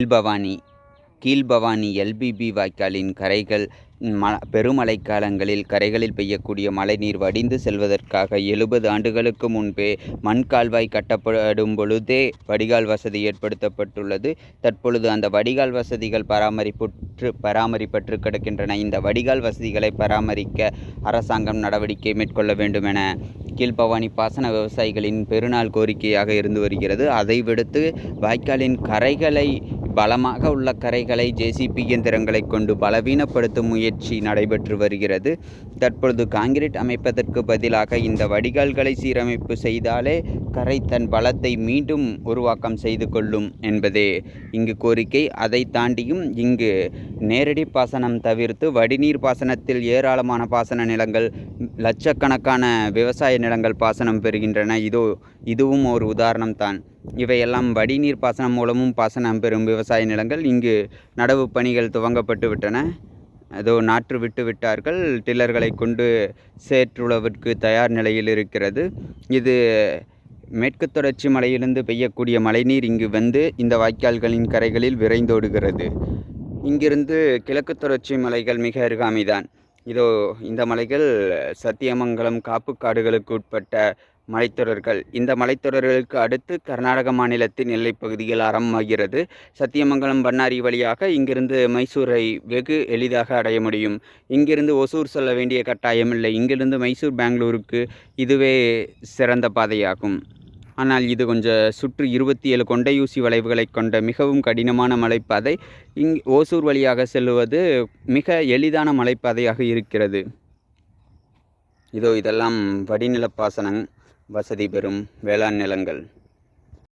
Keezhbhavani Keezhbhavani LPP வாய்க்காலின் கரைகள் ம பெருமழை காலங்களில் கரைகளில் பெய்யக்கூடிய மழைநீர் வடிந்து செல்வதற்காக எழுபது ஆண்டுகளுக்கு முன்பே மண் கால்வாய் கட்டப்படும் பொழுதே வடிகால் வசதி ஏற்படுத்தப்பட்டுள்ளது. தற்பொழுது அந்த வடிகால் வசதிகள் பராமரிப்புற்று பராமரிப்பற்று கிடக்கின்றன. இந்த வடிகால் வசதிகளை பராமரிக்க அரசாங்கம் நடவடிக்கை மேற்கொள்ள வேண்டும் என கீழ்பவானி பாசன விவசாயிகளின் பெருநாள் கோரிக்கையாக இருந்து வருகிறது. அதை விடுத்து வாய்க்காலின் கரைகளை பலமாக உள்ள கரைகளை ஜேசிபி இயந்திரங்களை கொண்டு பலவீனப்படுத்தும் முயற்சி நடைபெற்று வருகிறது. தற்பொழுது காங்கிரீட் அமைப்பதற்கு பதிலாக இந்த வடிகால்களை சீரமைப்பு செய்தாலே கரை தன் பலத்தை மீண்டும் உருவாக்கம் செய்து கொள்ளும் என்பதே இங்கு கோரிக்கை. அதை தாண்டியும் இங்கு நேரடி பாசனம் தவிர்த்து வடிநீர் பாசனத்தில் ஏராளமான பாசன நிலங்கள் லட்சக்கணக்கான விவசாய நிலங்கள் பாசனம் பெறுகின்றன. இதோ இதுவும் ஒரு உதாரணம் தான். இவையெல்லாம் வடிநீர் பாசனம் மூலமும் பாசனம் பெறும் விவசாய நிலங்கள். இங்கு நடவு பணிகள் துவங்கப்பட்டு விட்டன. அதோ நாற்று விட்டு விட்டார்கள். டில்லர்களை கொண்டு சேற்றுளவிற்கு தயார் நிலையில் இருக்கிறது. இது மேற்கு தொடர்ச்சி மலையிலிருந்து பெய்யக்கூடிய மழைநீர் இங்கு வந்து இந்த வாய்க்கால்களின் கரைகளில் விரைந்தோடுகிறது. இங்கிருந்து கிழக்கு தொடர்ச்சி மலைகள் மிக அருகாமைதான். இதோ இந்த மலைகள் சத்தியமங்கலம் காப்பு காடுகளுக்கு உட்பட்ட மலைத்தொடர்கள். இந்த மலைத்தொடர்களுக்கு அடுத்து கர்நாடக மாநிலத்தின் எல்லைப் பகுதிகள் ஆரம்பமாகிறது. சத்தியமங்கலம் பண்ணாரி வழியாக இங்கிருந்து மைசூரை வெகு எளிதாக அடைய முடியும். இங்கிருந்து ஒசூர் செல்ல வேண்டிய கட்டாயமில்லை. இங்கிருந்து மைசூர் பெங்களூருக்கு இதுவே சிறந்த பாதையாகும். ஆனால் இது கொஞ்சம் சுற்று இருபத்தி ஏழு கொண்டையூசி வளைவுகளை கொண்ட மிகவும் கடினமான மலைப்பாதை. இங் ஓசூர் வழியாக செல்லுவது மிக எளிதான மலைப்பாதையாக இருக்கிறது. இதோ இதெல்லாம் வடிநிலப்பாசனம் வசதி பெறும் வேளாண் நிலங்கள்.